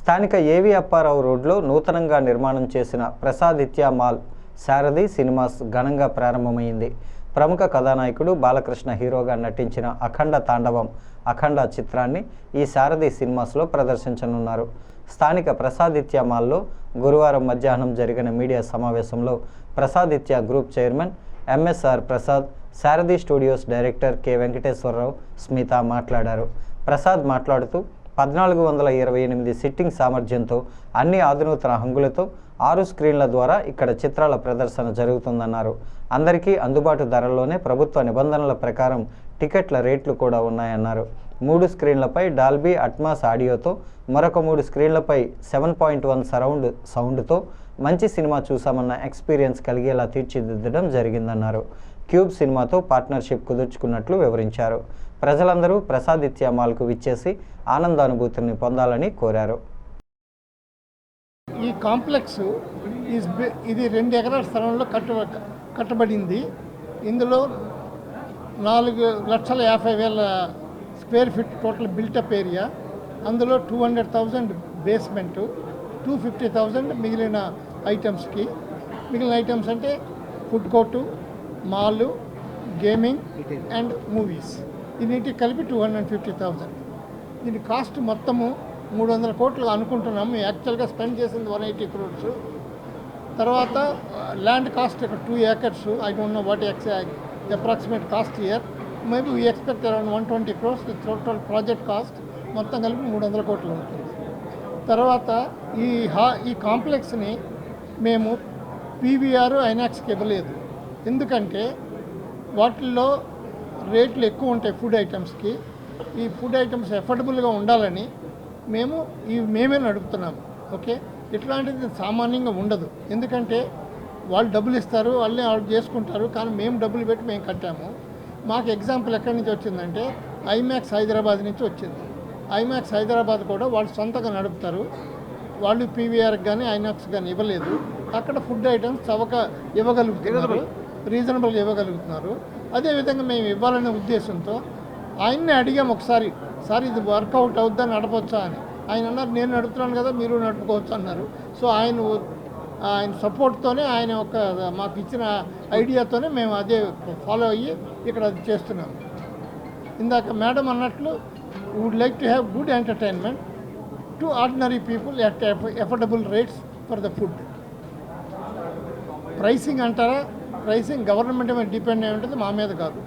స్థానిక ఏవి అప్పారావు రోడ్లో నూతనంగా నిర్మాణం చేసిన ప్రసాదిత్య మాల్ శారథి సినిమాస్ ఘనంగా ప్రారంభమైంది. ప్రముఖ కథానాయకుడు బాలకృష్ణ హీరోగా నటించిన అఖండ తాండవం అఖండ చిత్రాన్ని ఈ శారథి సినిమాస్లో ప్రదర్శించనున్నారు. స్థానిక ప్రసాదిత్య మాల్లో గురువారం మధ్యాహ్నం జరిగిన మీడియా సమావేశంలో Prasaditya group chairman MSR Prasad Saradhi studios director K Venkateswararao Smitha మాట్లాడారు. ప్రసాద్ మాట్లాడుతూ పద్నాలుగు వందల ఇరవై ఎనిమిది సిట్టింగ్ సామర్థ్యంతో అన్ని ఆధునూతన హంగులతో ఆరు స్క్రీన్ల ద్వారా ఇక్కడ చిత్రాల ప్రదర్శన జరుగుతుందన్నారు. అందరికీ అందుబాటు ధరల్లోనే ప్రభుత్వ నిబంధనల ప్రకారం టికెట్ల రేట్లు కూడా ఉన్నాయన్నారు. మూడు స్క్రీన్లపై డాల్బీ అట్మాస్ ఆడియోతో మరొక మూడు స్క్రీన్లపై సెవెన్ పాయింట్ వన్ సరౌండ్ సౌండ్తో మంచి సినిమా చూసామన్న ఎక్స్పీరియన్స్ కలిగేలా తీర్చిదిద్దడం జరిగిందన్నారు. క్యూబ్ సినిమాతో పార్ట్నర్షిప్ కుదుర్చుకున్నట్లు వివరించారు. ప్రజలందరూ ప్రసాదిత్య మాల్కు విచ్చేసి ఆనందానుభూతిని పొందాలని కోరారు. ఈ కాంప్లెక్స్ ఇది రెండు ఎకరాల స్థలంలో కట్ట కట్టబడింది. ఇందులో నాలుగు లక్షల యాభై వేల square feet total built up area అందులో two hundred thousand basement two fifty thousand మిగిలిన ఐటమ్స్కి. మిగిలిన ఐటమ్స్ అంటే food court mall gaming and movies. ఇన్నింటికి కలిపి టూ హండ్రెడ్ ఫిఫ్టీ థౌజండ్ దీని కాస్ట్ మొత్తము మూడు వందల కోట్లు అనుకుంటున్నాము. యాక్చువల్గా స్పెండ్ చేసింది వన్ ఎయిటీ క్రోర్స్. తర్వాత ల్యాండ్ కాస్ట్ ఇక్కడ two acres. I don't know what X approximate cost year. Maybe we expect around one twenty crores. Total project cost మొత్తం కలిపి మూడు వందల కోట్లు ఉంటుంది. తర్వాత ఈ హా ఈ కాంప్లెక్స్ని మేము పీవీఆర్ ఐనాక్స్కి ఇవ్వలేదు ఎందుకంటే వాటిల్లో రేట్లు ఎక్కువ ఉంటాయి ఫుడ్ ఐటమ్స్కి. ఈ ఫుడ్ ఐటమ్స్ ఎఫర్డబుల్గా ఉండాలని మేము ఈ మేమే నడుపుతున్నాము ఓకే? ఇట్లాంటిది సామాన్యంగా ఉండదు. ఎందుకంటే వాళ్ళు డబ్బులు ఇస్తారు వాళ్ళే వాళ్ళు చేసుకుంటారు కానీ మేము డబ్బులు పెట్టి మేము కట్టాము. మాకు ఎగ్జాంపుల్ ఎక్కడి నుంచి వచ్చిందంటే ఐమాక్స్ హైదరాబాద్ నుంచి వచ్చింది. ఐమాక్స్ హైదరాబాద్ కూడా వాళ్ళు సొంతంగా నడుపుతారు. వాళ్ళు పీవీఆర్కి కానీ ఐనాక్స్ కానీ ఇవ్వలేదు. అక్కడ ఫుడ్ ఐటమ్స్ చవక ఇవ్వగలుగుతున్నారు. రీజనబుల్గా ఇవ్వగలుగుతున్నారు. అదేవిధంగా మేము ఇవ్వాలనే ఉద్దేశంతో ఆయన్ని అడిగాం ఒకసారి సార్ ఇది వర్కౌట్ అవుద్దా నడపొచ్చా? అని. ఆయన అన్నారు నేను నడుపుతున్నాను కదా మీరు నడుపుకోవచ్చు అన్నారు. సో ఆయన ఆయన సపోర్ట్తోనే ఆయన ఒక మాకు ఇచ్చిన ఐడియాతోనే మేము అదే ఫాలో అయ్యి ఇక్కడ అది చేస్తున్నాము ఇందాక మేడం అన్నట్లు would like to have good entertainment to ordinary people at affordable rates for the food pricing అంటారా? రైసింగ్ గవర్నమెంట్ మీద డిపెండ్ అయి ఉంటుంది మా మీద కాదు.